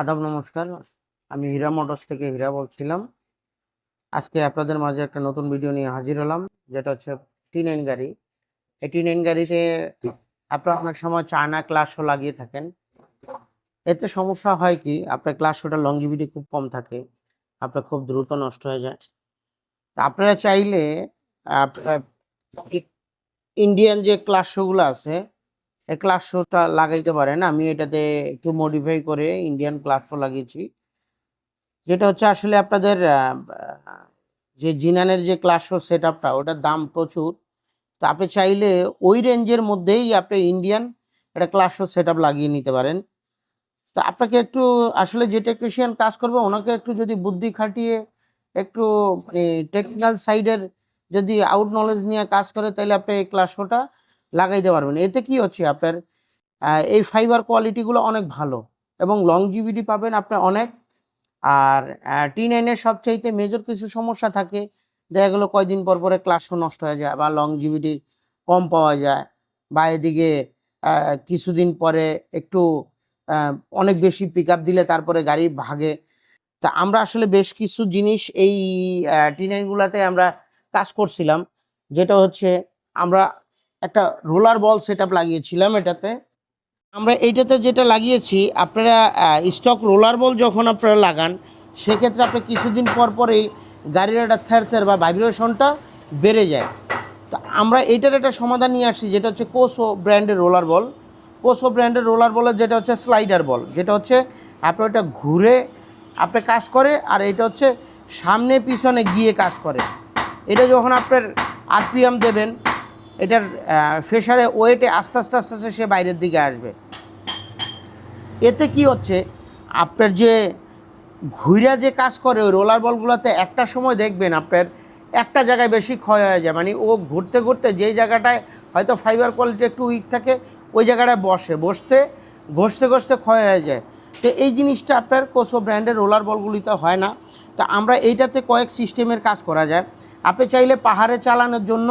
আদাব নমস্কার। আমি হীরা মোটরস থেকে হীরা বলছিলাম। আজকে আপনাদের মাঝে একটা নতুন ভিডিও নিয়ে হাজির হলাম, যেটা হচ্ছে টি নাইন গাড়ি। এই টি নাইন গাড়িতে আপনারা অনেক সময় চায়না ক্লাসও লাগিয়ে থাকেন। এতে সমস্যা হয় কি, আপনার ক্লাস শোটার লংজিভিটি খুব কম থাকে, আপনার খুব দ্রুত নষ্ট হয়ে যায়। তা আপনারা চাইলে আপনার ইন্ডিয়ান যে ক্লাস শোগুলো আছে ক্লাস শোটা লাগাইতে পারেন। আমি এটাতে একটু মডিফাই করে ইন্ডিয়ান ক্লাস শো লাগিয়েছি। যেটা হচ্ছে আসলে আপনাদের যে জিনানের যে ক্লাস শো সেট আপটা ওটার দাম প্রচুর। তো আপনি চাইলে ওই রেঞ্জের মধ্যেই আপনি ইন্ডিয়ান একটা ক্লাস শো সেট লাগিয়ে নিতে পারেন। তো আপনাকে একটু আসলে যে টেকনিশিয়ান কাজ করবে, ওনাকে একটু যদি বুদ্ধি খাটিয়ে একটু টেকনিক্যাল সাইডের যদি আউট নলেজ নিয়ে কাজ করে, তাহলে আপনি এই ক্লাস শোটা লাগাইতে পারবেন। এতে কি হচ্ছে আপনার এই ফাইবার কোয়ালিটিগুলো অনেক ভালো এবং লংজিভিটি পাবেন আপনার অনেক। আর টি নাইনের সবচাইতে মেজর কিছু সমস্যা থাকে, দেখা গেলো কয়দিন পর পরে ক্লাসও নষ্ট হয়ে যায় বা লংজিভিটি কম পাওয়া যায় বা এদিকে কিছুদিন পরে একটু অনেক বেশি পিক দিলে তারপরে গাড়ি ভাগে। তা আমরা আসলে বেশ কিছু জিনিস এই টি নাইনগুলোতে আমরা কাজ করছিলাম, যেটা হচ্ছে আমরা একটা রোলার বল সেট লাগিয়েছিলাম এটাতে। আমরা এইটাতে যেটা লাগিয়েছি, আপনারা স্টক রোলার বল যখন আপনারা লাগান, সেক্ষেত্রে আপনি কিছুদিন পর পরেই গাড়ির একটা থের থের বা ভাইব্রেশনটা বেড়ে যায়। তো আমরা এইটার একটা সমাধান নিয়ে আসছি, যেটা হচ্ছে কোসো ব্র্যান্ডের রোলার বল কোসো ব্র্যান্ডের রোলার বলের যেটা হচ্ছে স্লাইডার বল যেটা হচ্ছে আপনার ওটা ঘুরে আপনি কাজ করে আর এটা হচ্ছে সামনে পিছনে গিয়ে কাজ করে। এটা যখন আপনার আরপিএম দেবেন এটার ফেসারে ওয়েটে আস্তে আস্তে আস্তে আস্তে সে বাইরের দিকে আসবে। এতে কি হচ্ছে, আপনার যে ঘুইরা যে কাজ করে, ওই রোলার বলগুলোতে একটা সময় দেখবেন আপনার একটা জায়গায় বেশি ক্ষয় হয়ে যায়। মানে ও ঘুরতে ঘুরতে যেই জায়গাটায় হয়তো ফাইবার কোয়ালিটি একটু উইক থাকে, ওই জায়গাটায় বসে। বসতে, ঘষতে ঘষতে ক্ষয় হয়ে যায়। তো এই জিনিসটা আপনার কোসো ব্র্যান্ডের রোলার বলগুলিতে হয় না। তা আমরা এইটাতে কয়েক সিস্টেমের কাজ করা যায়। আপনি চাইলে পাহাড়ে চালানোর জন্য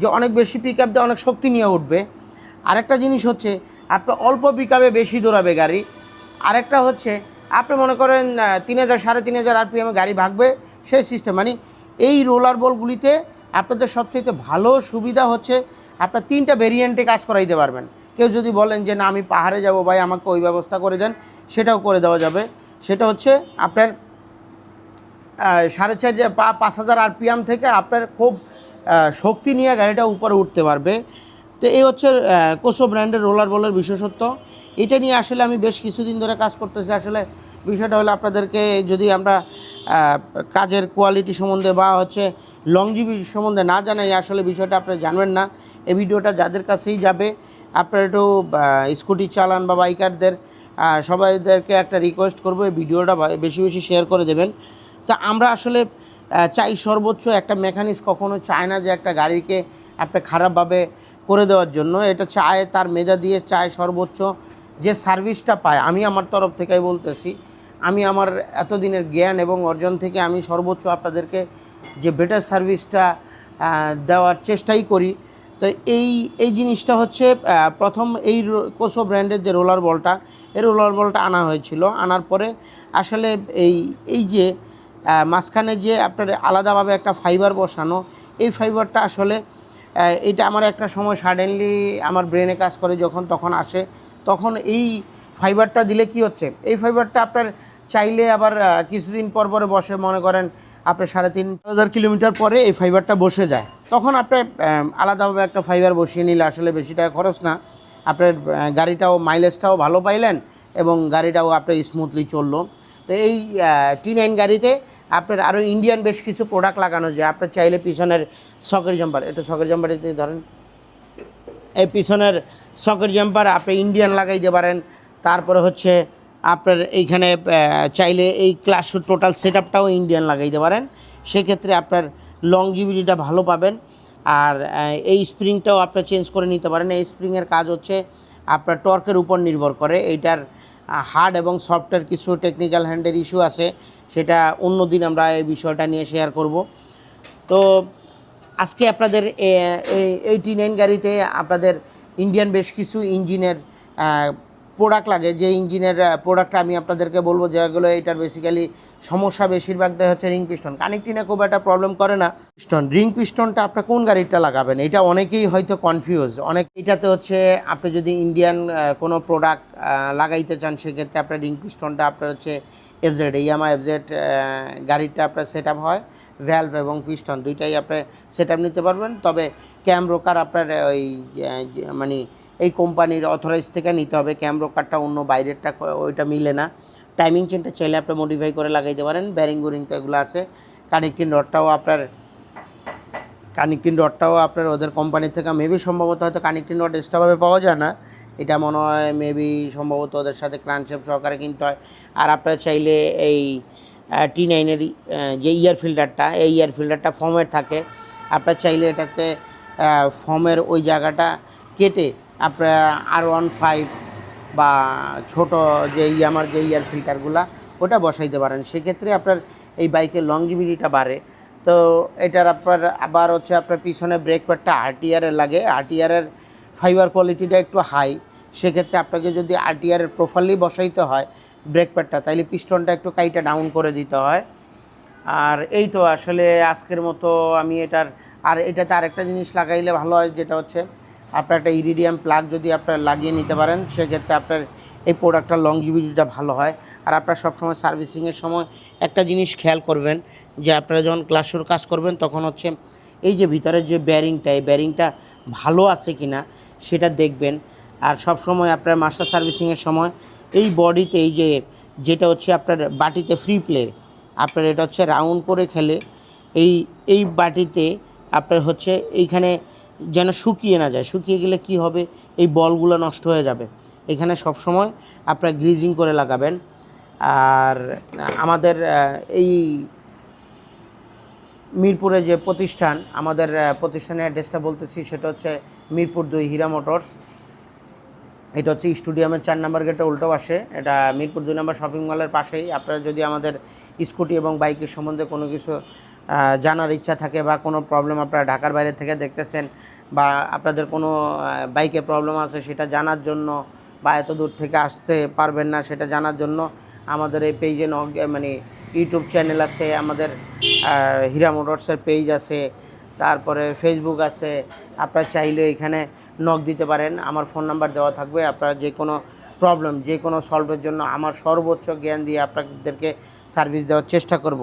যে অনেক বেশি পিক আপ অনেক শক্তি নিয়ে উঠবে। আরেকটা জিনিস হচ্ছে আপনার অল্প পিক বেশি দৌড়াবে গাড়ি। আরেকটা হচ্ছে, আপনি মনে করেন তিন হাজার, সাড়ে তিন হাজার আরপিএমে গাড়ি ভাগবে, সেই সিস্টেম মানে এই রোলার বলগুলিতে আপনাদের সবচেয়ে ভালো সুবিধা হচ্ছে আপনার তিনটা ভেরিয়েন্টে কাজ করাইতে পারবেন। কেউ যদি বলেন যে, না, আমি পাহাড়ে যাব ভাই, আমাকে ওই ব্যবস্থা করে দেন সেটাও করে দেওয়া যাবে। সেটা হচ্ছে, আপনার সাড়ে চার পাঁচ হাজার আরপিএম থেকে আপনার খুব শক্তি নিয়ে গাড়িটা উপরে উঠতে পারবে। তো এই হচ্ছে কোসো ব্র্যান্ডের রোলার বলের বিশেষত্ব। এটা নিয়ে আসলে আমি বেশ কিছুদিন ধরে কাজ করতেছি। আসলে বিষয়টা হলো আপনাদেরকে যদি আমরা কাজের কোয়ালিটি সম্বন্ধে বা হচ্ছে লংজিভিটি সম্বন্ধে না জানাই, আসলে বিষয়টা আপনারা জানবেন না। এই ভিডিওটা যাদের কাছেই যাবে, আপনারা একটু স্কুটি চালান বা বাইকারদের সবাইদেরকে একটা রিকোয়েস্ট করব, এই ভিডিওটা বেশি বেশি শেয়ার করে দেবেন। তা আমরা আসলে চাই সর্বোচ্চ একটা মেকানিক্স কখনো চায় না যে একটা গাড়িকে আপনি খারাপভাবে করে দেওয়ার জন্য। এটা চায়, তার মেজা দিয়ে চায় সর্বোচ্চ যে সার্ভিসটা পায়। আমি আমার তরফ থেকেই বলতেছি, আমি আমার এতদিনের জ্ঞান এবং অর্জন থেকে আমি সর্বোচ্চ আপনাদেরকে যে বেটার সার্ভিসটা দেওয়ার চেষ্টাই করি। তো এই এই জিনিসটা হচ্ছে প্রথম এই কোসো ব্র্যান্ডের যে রোলার বলটা, এই রোলার বলটা আনা হয়েছিল। আনার পরে আসলে এই এই যে মাঝখানে যে আপনার আলাদাভাবে একটা ফাইবার বসানো, এই ফাইবারটা আসলে এটা আমার একটা সময় সাডেনলি আমার ব্রেনে কাজ করে যখন তখন আসে, তখন এই ফাইবারটা দিলে কি হচ্ছে? এই ফাইবারটা আপনার চাইলে আবার কিছুদিন পর পরে বসে মনে করেন আপনার সাড়ে তিন হাজার কিলোমিটার পরে এই ফাইবারটা বসে যায়। তখন আপনি আলাদাভাবে একটা ফাইবার বসিয়ে নিলে আসলে বেশি টাকা খরচ না। আপনার গাড়িটাও মাইলেজটাও ভালো পাইলেন এবং গাড়িটাও আপনার স্মুথলি চলল। তো এই টি নাইন গাড়িতে আপনার আরও ইন্ডিয়ান বেশ কিছু প্রোডাক্ট লাগানো যায়। আপনার চাইলে পিছনের সকের জাম্পার এটা সকের জাম্পারিতে ধরেন। এই পিছনের সকের জাম্পার আপনি ইন্ডিয়ান লাগাইতে পারেন। তারপরে হচ্ছে আপনার এইখানে চাইলে এই ক্লাস টোটাল সেট আপটাও ইন্ডিয়ান লাগাইতে পারেন। সেক্ষেত্রে আপনার লংজিভিটিটা ভালো পাবেন। আর এই স্প্রিংটাও আপনার চেঞ্জ করে নিতে পারেন। এই স্প্রিংয়ের কাজ হচ্ছে আপনার টর্কের উপর নির্ভর করে। এইটার হার্ড এবং সফটওয়্যার কিছু টেকনিক্যাল হ্যান্ডের ইস্যু আছে, সেটা অন্য দিন আমরা এই বিষয়টা নিয়ে শেয়ার করব। তো আজকে আপনাদের এই এইটি নাইন গাড়িতে আপনাদের ইন্ডিয়ান বেশ কিছু ইঞ্জিনের প্রোডাক্ট লাগে, যে ইঞ্জিনের প্রোডাক্ট আমি আপনাদেরকে বলব যেগুলো এটার বেসিক্যালি সমস্যা বেশিরভাগ দেয় হচ্ছে রিং পিস্টন কানেক্টিনে খুব একটা প্রবলেম করে না। পিস্টন রিং পিস্টনটা আপনার কোন গাড়িটা লাগাবেন? এটা অনেকেই হয়তো কনফিউজ অনেক, এটাতে হচ্ছে আপনি যদি ইন্ডিয়ান কোনো প্রোডাক্ট লাগাইতে চান, সেক্ষেত্রে আপনার রিং পিস্টনটা আপনার হচ্ছে এফজেড ইয়ামা এফজেড গাড়িটা আপনার সেট হয় ভ্যালভ এবং পিস্টন দুইটাই আপনি সেট নিতে পারবেন। তবে ক্যাম রোকার আপনার ওই মানে এই কোম্পানির অথরাইজ থেকে নিতে হবে। ক্যাম রোকারটা অন্য বাইরেরটা ওইটা মিলে না। টাইমিং চেনটা চাইলে আপনি মডিফাই করে লাগাইতে পারেন। ব্যারিং গুরিং তো এগুলো আছে। কানেক্টিং রডটাও আপনার কানেক্টিং রডটাও আপনার ওদের কোম্পানি থেকে মেবি সম্ভবত হয়তো কানেক্টিং রড এক্সট্রাভাবে পাওয়া যায় না। এটা মনে হয় মেবি সম্ভবত ওদের সাথে ক্রানশেপ সহকারে কিনতে হয়। আর আপনারা চাইলে এই টি নাইনের যে ইয়ার ফিল্টারটা এই ইয়ার ফিল্টারটা ফর্মের থাকে। আপনার চাইলে এটাতে ফর্মের ওই জায়গাটা কেটে আপনার আর ওয়ান ফাইভ বা ছোট যে ইয়ামার যে ইয়ার ফিল্টারগুলা, ওটা বসাইতে পারেন। সেক্ষেত্রে আপনার এই বাইকের লংজিবিলিটা বাড়ে। তো এটার আপনার আবার হচ্ছে আপনার পিছনে ব্রেক প্যাডটা আরটিআরের লাগে। আরটিআরের ফাইবার কোয়ালিটিটা একটু হাই সেক্ষেত্রে আপনাকে যদি আরটিআরের প্রোফাইলেই বসাইতে হয় ব্রেক প্যাডটা তাইলে পিস্টনটা একটু কাইটা ডাউন করে দিতে হয়। আর এই তো আসলে আজকের মতো আমি এটার, আর এটাতে আরেকটা জিনিস লাগাইলে ভালো হয়, যেটা হচ্ছে আপনার একটা ইরিডিয়াম প্লাগ যদি আপনার লাগিয়ে নিতে পারেন, সেক্ষেত্রে আপনার এই প্রোডাক্টটার লংজিভিটিটা ভালো হয়। আর আপনার সবসময় সার্ভিসিংয়ের সময় একটা জিনিস খেয়াল করবেন, যে আপনারা যখন ক্লাসের কাজ করবেন, তখন হচ্ছে এই যে ভিতরের যে ব্যারিংটা এই ব্যারিংটা ভালো আছে কি না সেটা দেখবেন। আর সব সময় আপনার মাস্টার সার্ভিসিংয়ের সময় এই বডিতে এই যে, যেটা হচ্ছে আপনার বাটিতে ফ্রি প্লে আপনার এটা হচ্ছে রাউন্ড করে খেলে এই এই বাটিতে আপনার হচ্ছে এইখানে যেন শুকিয়ে না যায়। শুকিয়ে গেলে কি হবে? এই বলগুলো নষ্ট হয়ে যাবে। এখানে সব সময় আপনার গ্রিজিং করে লাগাবেন। আর আমাদের এই মিরপুরে যে প্রতিষ্ঠান, আমাদের প্রতিষ্ঠানের অ্যাড্রেসটা বলতেছি, সেটা হচ্ছে মিরপুর দুই হীরা মোটরস। এটা হচ্ছে স্টুডিয়ামের চার নম্বর গেটে উল্টো পাশে। এটা মিরপুর দুই নম্বর শপিং মলের পাশেই। আপনারা যদি আমাদের স্কুটি এবং বাইকের সম্বন্ধে কোনো কিছু জানার ইচ্ছা থাকে বা কোনো প্রবলেম আপনারা ঢাকার বাইরে থেকে দেখতেছেন বা আপনাদের কোনো বাইকে প্রবলেম আছে সেটা জানার জন্য বা এত দূর থেকে আসতে পারবেন না সেটা জানার জন্য আমাদের এই পেজে মানে ইউটিউব চ্যানেল আছে, আমাদের হীরা মোটরসের পেজ আছে, তারপরে ফেসবুক আছে। আপনারা চাইলে এখানে নক দিতে পারেন। আমার ফোন নাম্বার দেওয়া থাকবে। আপনারা যে কোনো প্রবলেম যে কোনো সলভের জন্য আমার সর্বোচ্চ জ্ঞান দিয়ে আপনাদেরকে সার্ভিস দেওয়ার চেষ্টা করব।